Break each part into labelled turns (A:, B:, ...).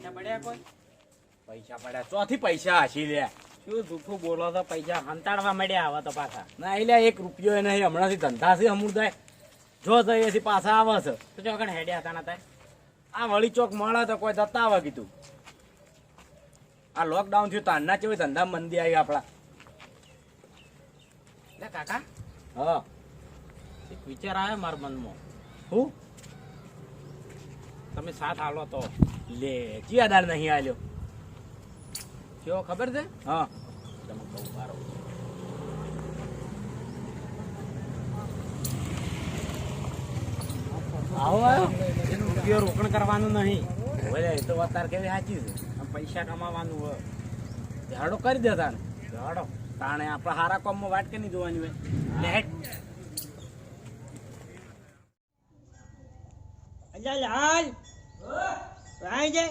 A: પૈસા પડ્યા કોઈ?
B: પૈસા પડ્યા. ચોથી પૈસા હસી લે.
A: શું જૂઠું બોલો તો પૈસા હંતાડવા મળ્યા આવા તો પાછા.
B: ના એટલે એક રૂપિયો એને નહીં હમણાંથી ધંધા છે થાય. જો થઈ એથી પાછા આવે છે.
A: તો ચોકણ હેડ્યા હતા થાય
B: આ વળી ચોક મળે તો કોઈ દત્તા આવે કીધું. આ લોકડાઉન થયું તારના ચેવી ધંધા મંદી આવી આપણા.
A: કાકા.
B: હા.
A: એક વિચાર આવ્યો મારા મનમાં.
B: હું?
A: તમે સાથ આલો તો.
B: લે ચિયાદાર નહીં આલ્યો?
A: કેવો ખબર છે?
B: હા.
A: તમે કહું, મારો. રોકણ કરવાનું નહીં?
B: ભલે એ તો અત્યારે કેવી સાચી છે?
A: પૈસા કમાવાનું હોય.
B: ઝાડો કરી દે તાને
A: ઝાડો.
B: તાણે આપણે હારા કામમાં વાટ કે નહીં જોવાની હોય.
C: અલ્યા લાલ રાય છે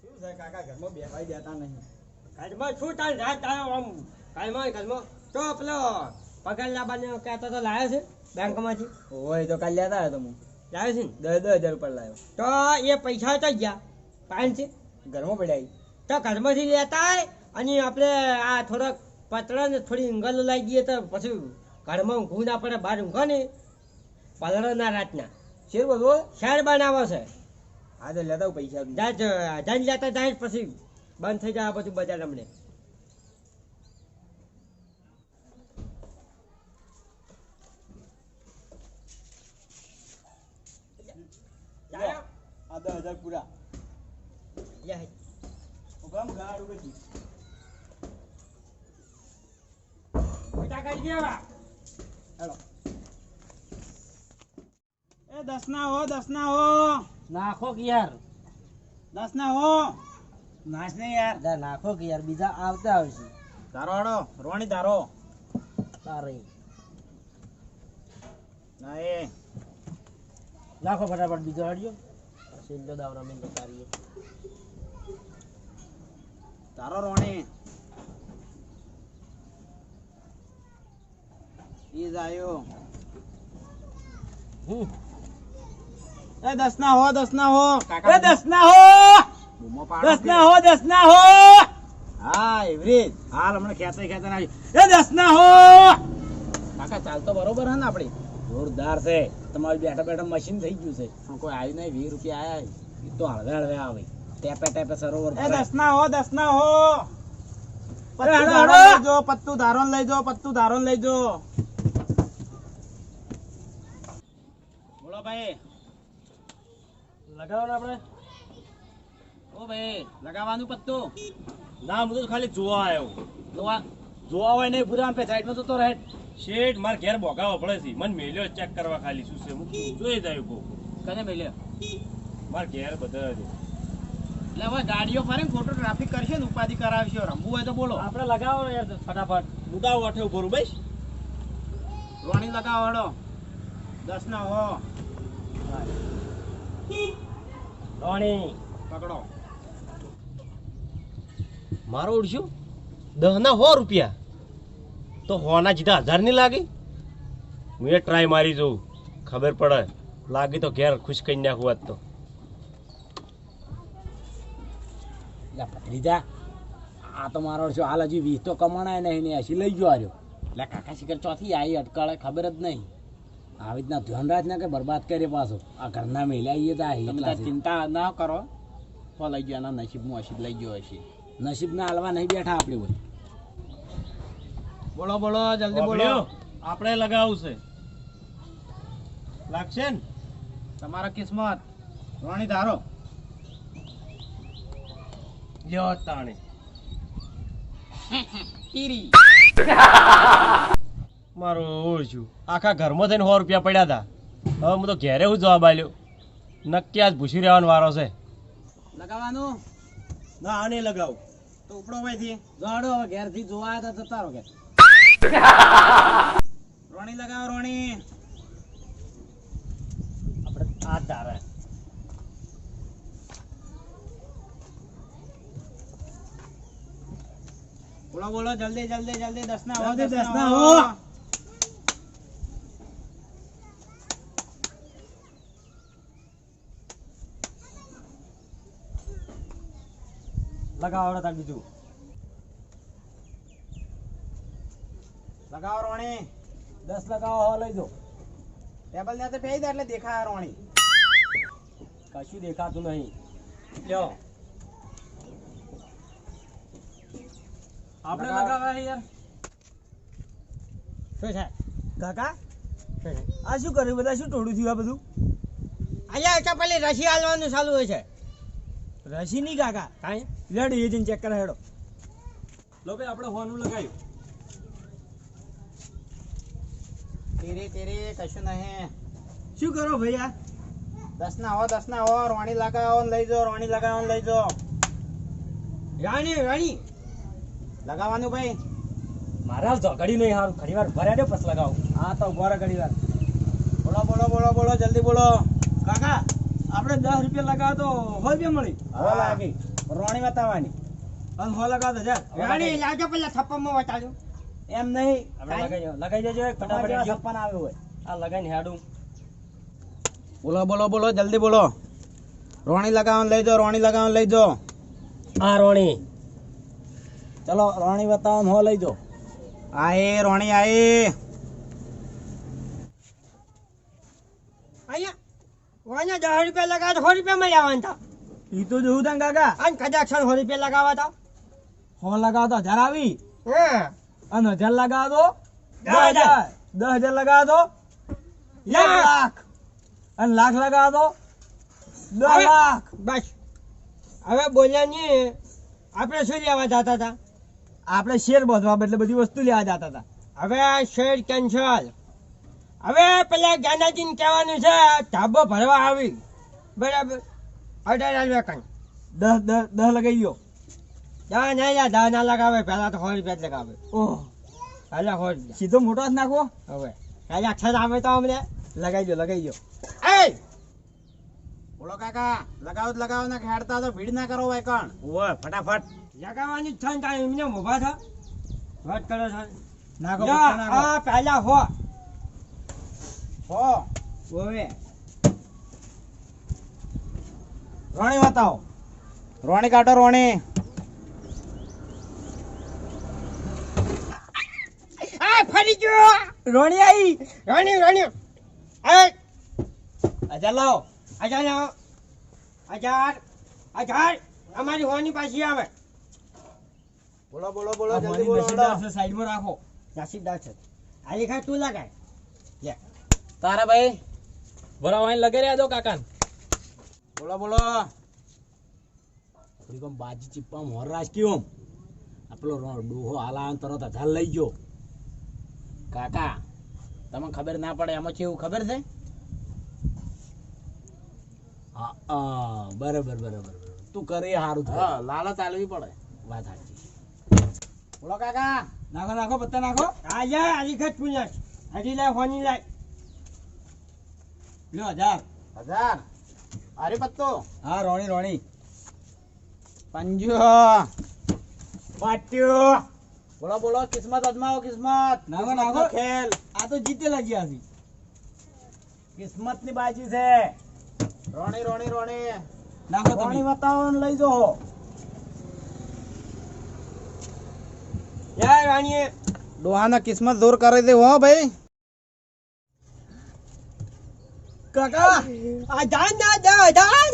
C: શું છે કાકા ઘરમાં બેસાઈ દેતા નહીં. ઘરમાં શું રાત આમ ઘરમાં ઘરમાં? તો પેલો પગાર લાવવાનો કહેતો તો લાવ્યો છે બેંકમાંથી.
D: હોય તો કાલ લેતા આવ્યો તો હું.
C: લાવ્યો છે ને?
D: દસ દસ હજાર ઉપર લાવ્યો
C: તો એ પૈસા તો ગયા. પાંચ છે.
D: ઘરમાં પડાય
C: તો ઘરમાંથી લેતા અને આપણે આ થોડોક પતળા ને થોડી ઈંગલ લાવી દઈએ તો પછી ઘરમાં ઊંઘવું ના પડે બહાર ઊંઘો ને પલળના રાતના.
D: શેર બધો
C: શેર બનાવો છે.
D: હા તો લેતા પૈસા
C: જાજ જાન લેતા જાય પછી બંધ થઈ જાય બધું બજાર
D: અમને હજાર પૂરા.
C: યા.
D: ગાડ ઊભી છું. હેલો.
A: એ દસ ના હો દસ ના હો.
C: નાખો કે યાર
A: દસ ના હો.
D: નાચ ને યાર.
C: નાખો કે યાર બીજા આવતા આવશે.
A: તારો હાડો રોણી તારો
C: તારે.
A: ના એ
C: નાખો ફટાફટ બીજો હાડ્યો. સિંધો દાવરા મેં તારીએ
A: તારો રોણી. ઈ જાયો
C: હમ
A: એ દસ ના હો દસ ના હો
D: એ દસ ના હો. દસ ના હો દસ ના હો
A: હા એવરેજ હાલ હમણાં ખેંચાઈ ખેંચાઈ આવી
D: એ દસ ના હો.
A: કાકા ચાલતો બરોબર હે ને આપડી?
B: જોરદાર છે. તમારું બેઠા બેઠા મશીન થઈ ગયું છે.
A: પણ કોઈ આવી નહીં વીસ રૂપિયા આવ્યા
B: એ તો હળવે હળવે આવે. ટેપે ટેપે સરોવર
A: એ દસ ના હો દસ ના હો પત્તું ધારો લઈ જો પત્તું ધારો લઈ જો પત્તું ધારો લઈ જો બોલો ભાઈ.
D: લગાવો ને આપણે.
A: ઓ ભાઈ લગાવવાનું પત્તું.
D: ના હું તો ખાલી જોવા આવ્યો
A: જોવા?
B: જોવા હોય નહીં પૂરા પે સાઈડમાં તો તો રહે.
D: શેઠ માર ઘેર બોગાવો પડે છે. મને મેલ્યો ચેક કરવા ખાલી. શું છે હું જોઈ જાય કહું
A: કને મેલ્યો?
D: માર ઘેર બધા છે
A: એટલે હવે ગાડીઓ ફરે ખોટો ટ્રાફિક કરશે ને ઉપાધિ કરાવશે. રમવું હોય તો બોલો.
D: આપણે લગાવો યાર ફટાફટ. મુદાવ અઠે ઊભો રહું બસ.
A: રોણી લગાવો હડો. દસ ના હો.
D: રોણી
A: પકડો.
D: મારો ઉડશો? દહ ના સો રૂપિયા. તો હોના જીધા હજાર નહીં લાગે? હું એ ટ્રાય મારી જોઉં. ખબર પડે. લાગી તો ઘેર ખુશ કરી નાખું આજ તો.
B: ભત્રીજા આ તો મારો છો હાલ હજી વીસ તો કમાણાય નહીં ને એસી લઈ ગયો આર્યો એટલે કાકા શિખર ચોથી આવી અટકાળે ખબર જ નહીં. આવી રીતના ધ્યાન રાખ ને કે બરબાદ કરે પાછો. આ ઘરના મેલાઈએ તો આ.
A: ચિંતા ના કરો. તો લઈ ગયો એના નસીબમાં હશે લઈ ગયો હશે.
B: નસીબના હાલવા નહીં બેઠા આપણે હોય
A: બોલો બોલો જલ્દી બોલો.
D: આપણે લગાવશે લાગશે ને?
A: તમારા કિસ્મત. રોણી ધારો.
D: લ્યો તાણે.
A: તીરી
D: મારું ઓળખ્યું આખા ઘરમાં થઈને સો રૂપિયા પડ્યા હતા હવે હું તો ઘેરે હું જવાબ આવ્યો નક્કી આજ ભૂસી રહેવાનો વારો છે.
A: લગાવવાનો?
D: ના આને લગાવ.
A: તો ઉપડો ભાઈથી.
B: જોડો હવે ઘેરથી જોવા આવ્યા હતા તારો ઘેર.
A: રોણી લગાવ રોણી.
D: આપણે આ તારે
A: બોલો બોલો જલ્દી જલ્દી જલ્દી દસ ના હો
D: જલ્દી
A: દસ ના
D: ના
C: લગાવો તાર બીજું.
A: લગાવો રોણી.
B: દસ લગાવો હો લઈ જો.
A: ટેબલ ને તો પેઈ દે એટલે દેખાય રોણી.
C: કશું દેખાતું નહીં. લ્યો.
B: આપણે
A: લગાવો.
B: યાર.
C: શું છે?
E: કાકા? આ શું કર્યું? બધા શું ટોળું થયું આ બધું?
C: અહીંયા તો રસી હાલવાનું ચાલુ હોય છે.
E: રસી નહીં કાકા.
C: કાંઈ?
E: લેડ એ જઈને ચેક કરે હેડો.
B: લો ભાઈ આપણે હોનું લગાવ્યું
A: તેરે તેરે કશું નહીં.
E: શું કરો ભૈયા?
A: દસ ના હો દસ ના હો રોણી લગાવો ને લઈ જો રોણી લગાવો ને લઈ જો.
C: રાણી રાણી.
A: લગાવવાનું ભાઈ.
C: મારા ઘડી નહીં સારું ઘણી વાર ભર્યા દે પછી લગાવો.
E: હા તો રહો ઘડી વાર.
A: બોલો બોલો બોલો બોલો જલ્દી બોલો.
E: કાકા આપણે દસ રૂપિયા લગાવો તો હોય બે મળી.
A: લાગી. રોણી બતાવવાની.
E: અને સો લગાવો તો
C: રાણી લાવજો પેલા થપ્પામાં વટાડો
A: એમ નહીં.
C: આપણે લગાઈ દેજો એક ફટાફટ.
A: છપ્પન આવ્યું હોય.
C: આ લગાઈને હેડું.
A: બોલો બોલો બોલો જલ્દી બોલો. રોણી લગાવવાનું લઈ જો રોણી લગાવવાનું લઈ જો
C: આ રોણી.
A: ચલો રોણી બતાવો હો લઈ જો આયે રોણી આયે.
C: અહીંયા વાના દસ રૂપિયા લગાવે તો સો રૂપિયા મળી આવવાના
E: એ તો જોઉં તાં કાકા?
C: અને કદાચ લગાવવા તો
E: સો લગાવો તો હજાર આવી?
C: હા.
E: અને હજાર લગાવો દો
C: દસ હજાર.
E: દસ હજાર લગાવો દો
C: લાખ.
E: અને લાખ લગાવો દો દસ લાખ.
C: બસ. હવે બોલ્યા નહીં આપણે શું લેવા જતા હતા?
E: આપણે શેર બાંધવા એટલે બધી વસ્તુ લેવા જતા હતા.
C: હવે શેર કેન્સલ હવે પેલા જ્ઞાનાજીને કહેવાનું છે ધાબો ભરવા આવી. બરાબર. અઢાર કણ
E: દસ દસ દસ લગાવી દો
C: દા ના યા દા ના લગાવે. પહેલા તો સો રૂપિયા જ લગાવે.
E: ઓહ.
C: પહેલા સો રૂપિયા
E: સીધો મોટો નાખો.
C: હવે. પહેલા અક્ષર આવે તો અમને.
E: લગાવી દો લગાવી દો
C: એ
A: બોલો કાકા લગાવો તો લગાવો ના ખેડતા તો ભીડ ના કરો ભાઈ કણ.
C: ઓય ફટાફટ. લગાવવાની જ થાય ને તારે એમને મોભા થા? વાત કરો છો.
E: નાખો.
C: આ પહેલા હો.
A: હો.
E: ઓવે
A: રોણી બતાવો રોણી કાઢો રોણી.
C: આ ફરી ગયો.
E: રોણી આવી
C: રોણી રોણી. એ
E: હજાર લાવો.
C: હજાર લાવો. હજાર. હજાર. અમારી હોની પાછી આવે.
A: બોલો બોલો બોલો જલ્દી બોલો
E: સાઈડમાં રાખો.
C: નસીબદાર છે. આ લેખા તું લગાય.
B: તારા ભાઈ બરાબર લગાઈ રહ્યા દો કાકા
A: બોલો બોલો.
B: થોડીક આમ બાજી ચીપા મોર રાખી ઓમ આપણો ડોહો હાલા તરત હજાર લઈ ગયો. કાકા તમને ખબર ના પડે એમાં કેવું ખબર છે? હા બરાબર બરાબર. તું કરે સારું
A: હા
B: થાય.
A: લાલચ આલવી પડે.
B: વાત સાચી
A: બોલો કાકા.
E: નાખો નાખો પત્તા નાખો.
C: આજે જા લેખા તું લાય હજી લાય હોની લાય.
E: લ્યો હજાર.
A: હજાર? અરે પત્તો.
E: હા રોણી રોણી.
A: પંજો. પાટ્યો બોલો બોલો કિસ્મત અજમાવો કિસ્મત. નાગો
E: નાગો
A: ખેલ.
E: આ તો જીતે લાગ્યા છે
A: કિસ્મતની બાજી છે. રોણી રોણી રોણી.
E: નાખો
A: રોણી
E: તમે.
A: બતાવો ને લઈ જો
C: યાર રાણીએ
A: ડોહાના કિસ્મત દૂર કરી દે હો ભાઈ.
E: કાકા
C: આ જાન ના દે જાન.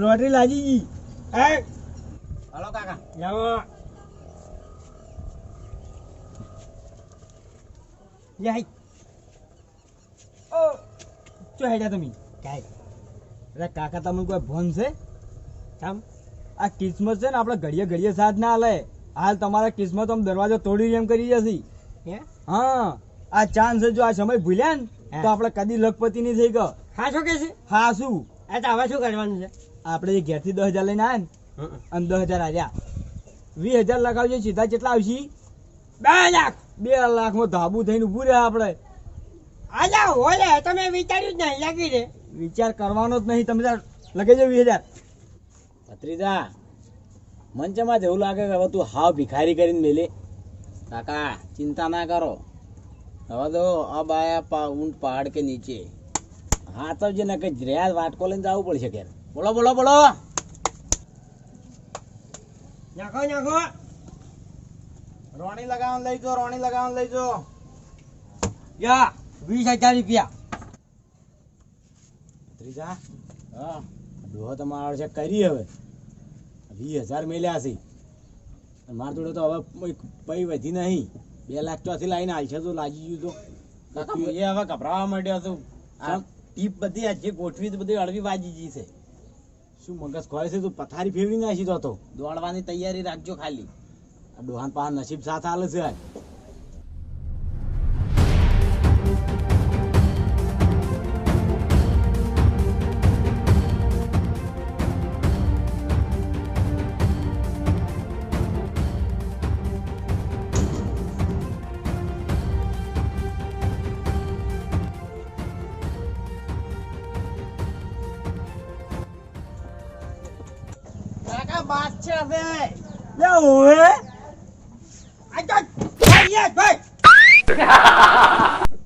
E: લોટરી લાગી ગઈ.
C: એ
A: હાલો કાકા.
C: લાવો યાય
E: ઓ ચો હેડા તમે?
C: કાય
E: અરે કાકા તમને કોઈ ભોન છે?
C: કામ
E: આ કિસ્મત છે ને આપણે ઘડીએ ઘડીએ સાથ ના હાલે. હાલ તમારા કિસ્મત આમ દરવાજો તોડી એમ કરી જશે
C: હા?
E: આ ચાન્સ જો આ સમય ભૂલ્યા ને તો. આપણે કદી લખપતિ નહીં થઈ ગયો.
C: હા શું કે છે?
E: હા શું?
C: આ તો હવે શું કરવાનું છે?
E: આપણે જે ઘેરથી દસ હજાર લઈને આવ્યા ને અને દસ હજાર આવ્યા વીસ હજાર લગાવજો સીધા કેટલા આવશે?
C: બે લાખ.
E: બે લાખમાં ધાબુ થઈને ઊભું રહે આપણે.
C: આજા હોલે તમે વિચાર્યું જ નહીં લાગી છે
E: વિચાર કરવાનો જ નહીં તમે તાર લગાઈ જાઓ વીસ હજાર.
B: ભત્રીજા મંચમાં જેવું લાગે કે હવે તું હાવ ભિખારી કરીને મેલે. કાકા ચિંતા ના કરો. હવે તો અબ આયા પા ઊંટ પહાડ કે નીચે. હા તો જે નકે રહ્યા વાટકો લઈને જવું પડશે ઘેર. બોલો બોલો બોલો.
C: નાખો નાખો
A: રોણી લગાવવાનું લઈ જો રોણી લગાવવાનું લઈ જો
C: યા વીસ હજાર રૂપિયા.
B: ત્રીજા હા. ડોહો તો મારો છે કરી હવે. વીસ હજાર મેલ્યા છે. મારા જોડે તો હવે પૈ વધી નહીં. બે લાખ ચોથી લાવીને હાલશે તો લાગી ગયું તો.
A: કાકા એ હવે ગભરાવા માંડ્યો છું. આ ટીપ બધી આજે જે ગોઠવી છે બધી અળવી વાજી ગઈ છે.
B: શું મગજ ખોય છે તું પથારી ફેરવી નાખી તો તો.
A: દોડવાની તૈયારી રાખજો ખાલી.
B: આ ડોહાન પાસે નસીબ સાથ હાલે છે
A: કાકા બાદશાહ છે
C: લે ઓએ આ તો ભાઈ ભાઈ.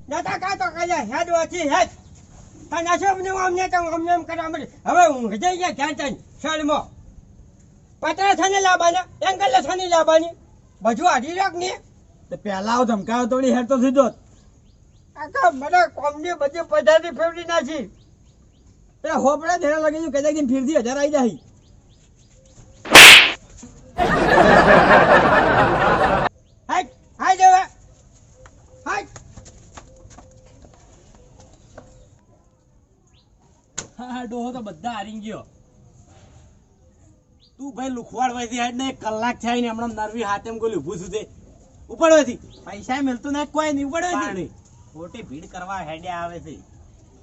C: નતા કા તો કઈ હેડ વાથી હેડ. તને શું મને અમને તો અમને એમ કરવા મળે. હવે હું જઈ ગયા ક્યાં તને શેડમાં પતરા થાને લાવવાના એંગલ થાને લાવવાની બધું હારી રાખ ને.
F: તો પહેલા આવો ધમકાવો તો હેડ તો સીધો.
C: આખા મને કોમની બધી પધારી ફેરવી નાખી.
F: એ હોપડા ધેરા લગી દિન ફીરથી હજાર આવી જાય. હા ડોહો તો બધા હારી ગયો.
B: તું ભાઈ લુખવાડ વયથી હેડ ને કલાક થાય ને હમણાં નરવી હાથેમ ગોલી ઊભું છું તે. ઉપડવાથી.
A: પૈસા મિલતું નહીં કોઈ નહીં. પડે ખોટી ભીડ કરવા હેડે આવે છે.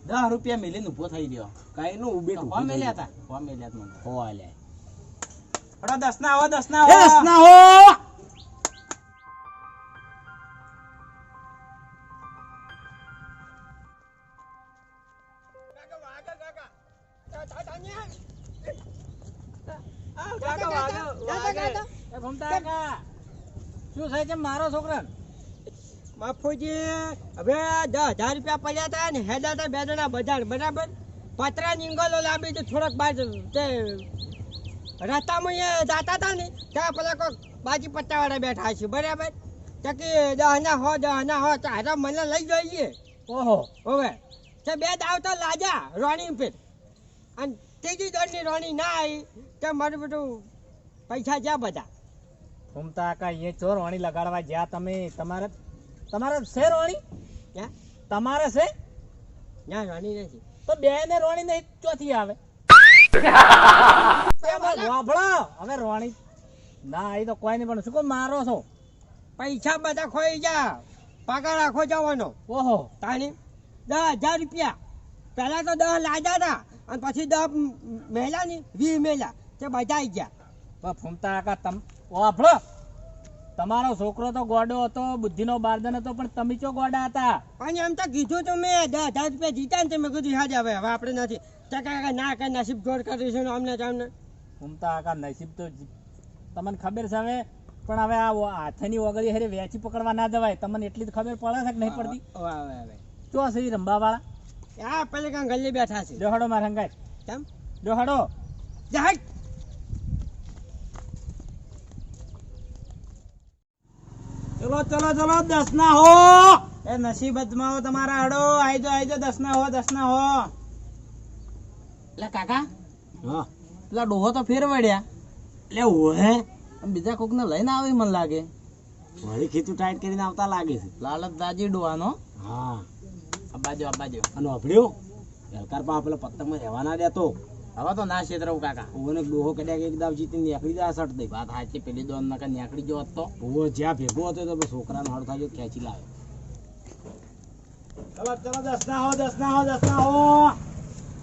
A: દસ રૂપિયા મેલીને ઊભો થઈ ગયો.
B: કઈ નું
A: ઊભી મેલ્યા હતા મેલ્યા મને?
B: હો
A: હળો દસ ના હો દસ ના
B: એ
A: હો.
B: દસના હો
F: શું થાય છે મારો છોકરા?
C: બાપુજી હવે દસ હજાર રૂપિયા પડ્યા હતા ને હેડા હતા બે જણા બજાર બરાબર? પતરા નીંગલો લાંબી થોડાક બાદ રસ્તામાં એ જતા હતા ને ત્યાં પેલા કોઈક બાજી પટ્ટાવાળા બેઠા છે બરાબર? તો કે દહ ના હો દહના હો તો હારા મને લઈ જઈએ.
F: ઓહો.
C: હવે તો બે દાવ તો લાજા રોણી ફેર. અને ત્રીજી દોડની રોણી ના આવી તો મારું બધું પૈસા જ્યાં બધા.
F: ઘૂમતા કા એ ચોર વાણી લગાડવા જ્યાં તમે તમારે તમારે છે રોણી? તમારે છે?
C: ના રોણી નથી.
F: તો બે ને રોણી નહીં ચોથી આવે. વાપડો હવે રોણી ના એ તો કોઈ નહીં પણ શું કહો મારો છો.
C: પૈસા બધા ખોઈ જા પગાર આખો જવાનો.
F: ઓહો.
C: તાણી દસ હજાર રૂપિયા. પહેલા તો દસ લાજા હતા અને પછી દસ મેલા ની વીસ મેલા તે બધા આવી ગયા.
F: ફૂમતા કા તમ વાપડો તમારો છોકરો તો ગોડો હતો બુદ્ધિનો બારદન હતો પણ તમે ચો ગોડા હતા?
C: અને એમ તો કીધું તો મેં દસ હજાર રૂપિયા જીતા ને તે મેં કીધું યાદ આવે હવે આપણે નથી. કાકા ના કે નસીબ જોડ કરીશું અમને તમને
F: ફૂમતા આકા નસીબ તો તમને ખબર છે હવે? પણ હવે આ હાથની ઓગળી હરે વેચી પકડવા ના દેવાય તમને એટલી તો ખબર પડે છે કે નહીં પડતી?
C: હવે હવે
F: ચો છે રંબાવાળા
C: આ પેલે કાં ગલ્લી બેઠા છે.
F: જોહડો માર હંગાય
C: કેમ?
F: જોહડો
C: જાય
A: ચલો ચલો ચલો દસ ના હો! એ નસીબ અજમાવો તમારા હડો. આઈજો આઈજો દસ ના હો દસ ના હો. એટલે કાકા.
B: હા.
A: પેલા ડોહો તો ફેરવડ્યા
B: એટલે ઓહે
A: બીજા કોક ને લઈને આવી મને લાગે.
B: વળી ખીચું ટાઈટ કરીને આવતા લાગે છે.
A: લાલત દાજી ડોહાનો.
B: હા.
A: આ બાજુ આ બાજુ.
B: અને અભડ્યો? સરકાર પા પેલો પતંગમાં રહેવાના દેતો.
A: હવે તો ના છેતરવું કાકા.
B: ઓને ડોહો કદાચ એક દાવ જીતીને નીકળી જાય સટ દઈ.
A: વાત સાચી પેલી દોન ના નીકળી નેકડી જો હતો
B: ઓવો જ્યાં ભેગો હતો તો છોકરાનો હળ થાય ખેંચી લાવે ચલો ચલો દસ ના હો દસ ના હો દસ ના હો.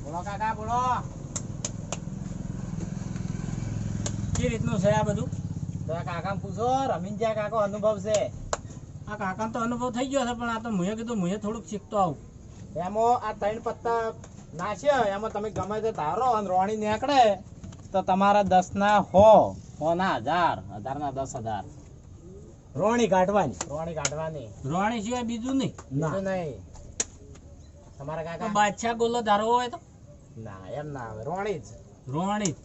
A: બોલો કાકા બોલો.
F: કે રીતનું છે આ બધું?
A: તો આ કાકાને પૂછો રમીનજા જ્યાં કાકો અનુભવ છે.
F: આ કાકાને તો અનુભવ થઈ ગયો છે પણ આ તો મુએ કીધું મુએ થોડુંક શીખતો આવું.
A: એમાં આ ત્રણ પત્તા નાખ્યો એમાં તમે ગમે તે ધારો અને રોણી નીકળે તો તમારા દસ ના હો હો ના હજાર હજાર ના દસ હજાર.
B: રોણી કાઢવાની.
A: રોણી કાઢવાની.
F: રોણી સિવાય બીજું નહીં.
B: ના.
A: બીજું નહીં. તમારા કાકા?
F: બાદશાહ ગોલો ધારવો હોય તો?
A: ના એમ ના આવે રોણી જ.
F: રોણી.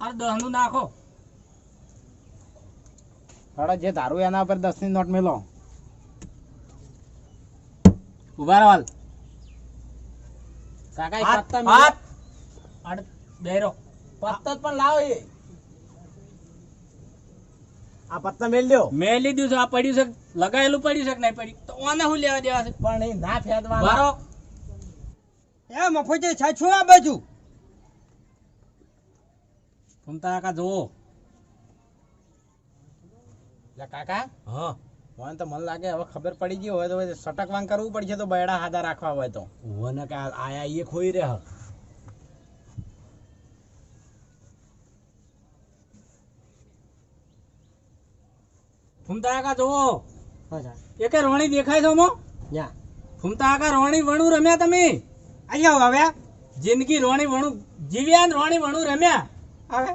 F: આ દહનું નાખો.
A: હડો જે ધારું એના પર દસની નોટ મેલો.
F: ઊભા રહો હાલ.
B: કાકા એ
F: હાથ
B: પત્તા મેલો.
F: હાથ. આડ બેરો.
B: પત્તા પણ લાવો એ. આ પત્તા મેલ દો.
F: મેં લીધું છે આ પડ્યું છે લગાયેલું પડ્યું છે કે નહીં પડ્યું? તો ઓને હું લેવા દેવા છે?
B: પણ એ ના ફેદવા
F: મારો
C: એ મફોજી છાછું આ બાજુ.
F: ફૂમતા કાકા જુઓ.
A: લે કાકા
B: હા.
A: મને તો મને લાગે હવે ખબર પડી ગઈ હોય તો સટકવાન કરવું પડશે તો બૈડા હાદા રાખવા હોય તો.
B: ઓને કે આયા એ ખોઈ રહે
F: ફૂમતા કાકા જુઓ. એકે રોણી દેખાય છો મો ફૂમતા કાકા રોણી વણું રમ્યા તમે?
C: અહીંયા હવે.
F: જિંદગી રોણી વણું જીવ્યા ને રોણી વણું રમ્યા?
C: હવે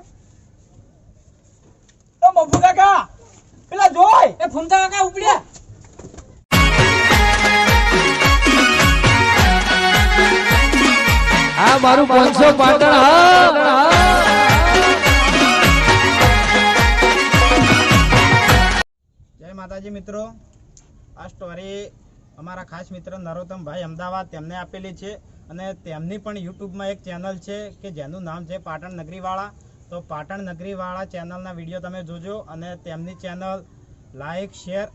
A: એ બબુ કાકા પેલા જોય
F: એ ફૂમતા કાકા ઉપડ્યા
G: આ મારું પાંચસો પાટણ હા
A: જય માતાજી મિત્રો. આ સ્ટોરી અમારા ખાસ મિત્ર નરોત્તમભાઈ અમદાવાદ તેમને આપેલી છે. અને તેમની પણ યુટ્યુબમાં એક ચેનલ છે કે જેનું નામ છે પાટણ નગરીવાળા. તો પાટણ નગરીવાળા ચેનલના વીડિયો તમે જોજો અને તેમની ચેનલ લાઇક શેર